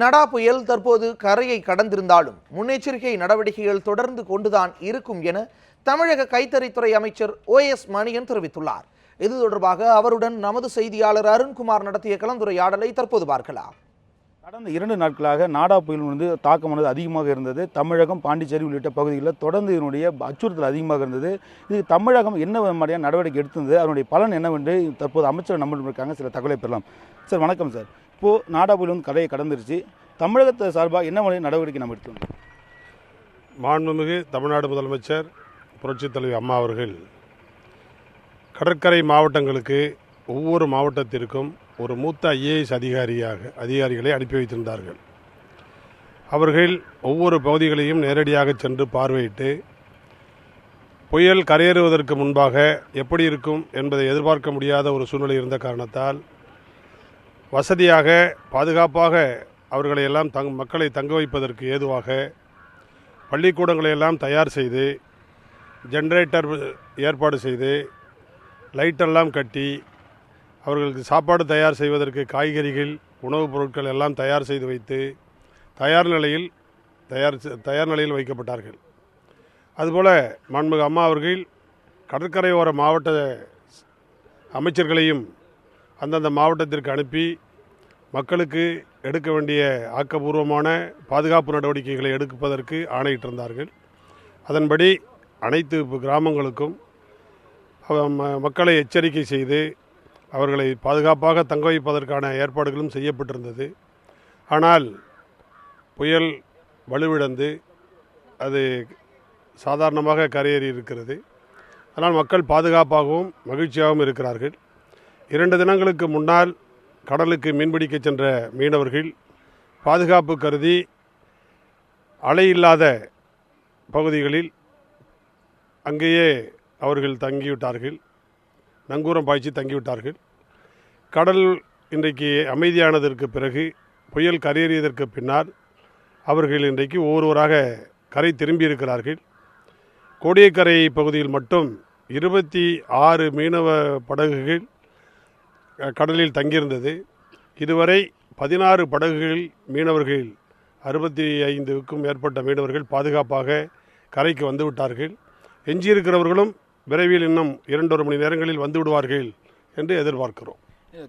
நடா புயல் தற்போது கரையை கடந்திருந்தாலும் முன்னெச்சரிக்கை நடவடிக்கைகள் தொடர்ந்து கொண்டுதான் இருக்கும் என தமிழக கைத்தறித்துறை அமைச்சர் ஓ எஸ் மணியன் தெரிவித்துள்ளார். இது தொடர்பாக அவருடன் நமது செய்தியாளர் அருண்குமார் நடத்திய கலந்துரையாடலை தற்போது பார்க்கலாம். கடந்த இரண்டு நாட்களாக நாடா புயல் வந்து தாக்கமானது அதிகமாக இருந்தது. தமிழகம் பாண்டிச்சேரி உள்ளிட்ட பகுதிகளில் தொடர்ந்து இதனுடைய அச்சுறுத்தல் அதிகமாக இருந்தது. இது தமிழகம் என்ன மாதிரியான நடவடிக்கை எடுத்திருந்தது? அதனுடைய பலன் என்னவென்று தற்போது அமைச்சர் நம்ம இருக்காங்க. சில தகவலை பெறலாம். சார் வணக்கம் சார். இப்போது நாடா புயல் வந்து கரையை கடந்துருச்சு. தமிழகத்தை சார்பாக என்ன மாதிரி நடவடிக்கை நம்ம எடுத்தோம் மாண்புமிகு தமிழ்நாடு முதலமைச்சர் புரட்சித் தலைவி அம்மா அவர்கள் கடற்கரை மாவட்டங்களுக்கு ஒவ்வொரு மாவட்டத்திற்கும் ஒரு மூத்த ஐஏஎஸ் அதிகாரியாக அதிகாரிகளை அனுப்பி வைத்திருந்தார்கள். அவர்கள் ஒவ்வொரு பகுதிகளையும் நேரடியாக சென்று பார்வையிட்டு புயல் கரையேறுவதற்கு முன்பாக எப்படி இருக்கும் என்பதை எதிர்பார்க்க முடியாத ஒரு சூழ்நிலை இருந்த காரணத்தால் வசதியாக பாதுகாப்பாக அவர்களை எல்லாம் தங் மக்களை தங்க வைப்பதற்கு ஏதுவாக பள்ளிக்கூடங்களை எல்லாம் தயார் செய்து ஜென்ரேட்டர் ஏற்பாடு செய்து லைட்டெல்லாம் கட்டி அவர்களுக்கு சாப்பாடு தயார் செய்வதற்கு காய்கறிகள் உணவுப் பொருட்கள் எல்லாம் தயார் செய்து வைத்து தயார் நிலையில் தயார் செ- தயார் நிலையில் வைக்கப்பட்டார்கள். அதுபோல் மாண்புமிகு அம்மா அவர்கள் கடற்கரையோர மாவட்ட அமைச்சர்களையும் அந்தந்த மாவட்டத்திற்கு அனுப்பி மக்களுக்கு எடுக்க வேண்டிய ஆக்கப்பூர்வமான பாதுகாப்பு நடவடிக்கைகளை எடுப்பதற்கு ஆணையிட்டிருந்தார்கள். அதன்படி அனைத்து கிராமங்களுக்கும் ம- மக்களை எச்சரிக்கை செய்து அவர்களை பாதுகாப்பாக தங்க வைப்பதற்கான ஏற்பாடுகளும் செய்யப்பட்டிருந்தது. ஆனால் புயல் வலுவிழந்து அது சாதாரணமாக கரையேறி இருக்கிறது. அதனால் மக்கள் பாதுகாப்பாகவும் மகிழ்ச்சியாகவும் இருக்கிறார்கள். இரண்டு தினங்களுக்கு முன்னால் கடலுக்கு மீன்பிடிக்க சென்ற மீனவர்கள் பாதுகாப்பு கருதி அலை இல்லாத பகுதிகளில் அங்கேயே அவர்கள் தங்கிவிட்டார்கள். நங்கூரம் பாய்ச்சி தங்கிவிட்டார்கள். கடல் இன்றைக்கு அமைதியானதற்கு பிறகு புயல் கரையேறியதற்கு பின்னால் அவர்கள் இன்றைக்கு ஒவ்வொருவராக கரை திரும்பியிருக்கிறார்கள். கோடியக்கரை பகுதியில் மட்டும் இருபத்தி ஆறு மீனவ படகுகள் கடலில் தங்கியிருந்தது. இதுவரை பதினாறு படகுகளில் மீனவர்கள் அறுபத்தி ஐந்துக்கும் மேற்பட்ட மீனவர்கள் பாதுகாப்பாக கரைக்கு வந்து விட்டார்கள் எஞ்சியிருக்கிறவர்களும் விரைவில் இன்னும் இரண்டொரு மணி நேரங்களில் வந்து விடுவார்கள் என்று எதிர்பார்க்கிறோம்.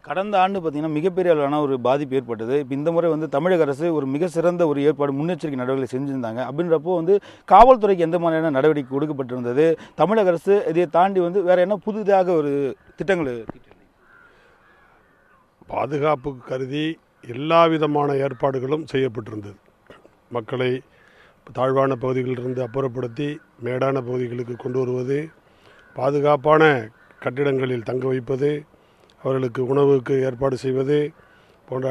கடந்த ஆண்டு பார்த்திங்கன்னா மிகப்பெரிய அளவான ஒரு பாதிப்பு ஏற்பட்டது. இப்போ இந்த முறை வந்து தமிழக அரசு ஒரு மிக சிறந்த ஒரு ஏற்பாடு முன்னெச்சரிக்கை நடவடிக்கை செஞ்சுருந்தாங்க. அப்படின்றப்போ வந்து காவல்துறைக்கு எந்த மாதிரியான நடவடிக்கை கொடுக்கப்பட்டிருந்தது தமிழக அரசு இதை தாண்டி வந்து வேறு என்ன புதிதாக ஒரு திட்டங்கள் பாதுகாப்புக்கு பாதுகாப்பு கருதி எல்லா விதமான ஏற்பாடுகளும் செய்யப்பட்டிருந்தது. மக்களை தாழ்வான பகுதிகளிலிருந்து அப்புறப்படுத்தி மேடான பகுதிகளுக்கு கொண்டு வருவது பாதுகாப்பான கட்டிடங்களில் தங்க வைப்பது அவர்களுக்கு உணவுக்கு ஏற்பாடு செய்வது போன்ற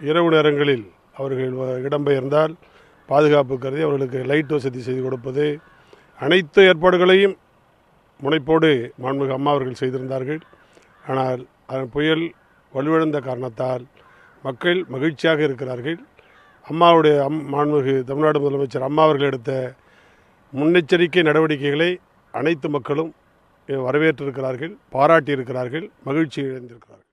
இரவு நேரங்களில் அவர்கள் வ- இடம்பெயர்ந்தால் பாதுகாப்பு கருதி அவர்களுக்கு லைட் வசதி செய்து கொடுப்பது அனைத்து ஏற்பாடுகளையும் முனைப்போடு மாண்புமிகு அம்மா அவர்கள் செய்திருந்தார்கள். ஆனால் அதன் புயல் வலுவிழந்த காரணத்தால் மக்கள் மகிழ்ச்சியாக இருக்கிறார்கள். அம்மாவுடைய அம் மாண்புமிகு தமிழ்நாடு முதலமைச்சர் அம்மா அவர்கள் எடுத்த முன்னெச்சரிக்கை நடவடிக்கைகளை அனைத்து மக்களும் வரவேற்றிருக்கிறார்கள் பாராட்டியிருக்கிறார்கள் மகிழ்ச்சி இழந்திருக்கிறார்கள்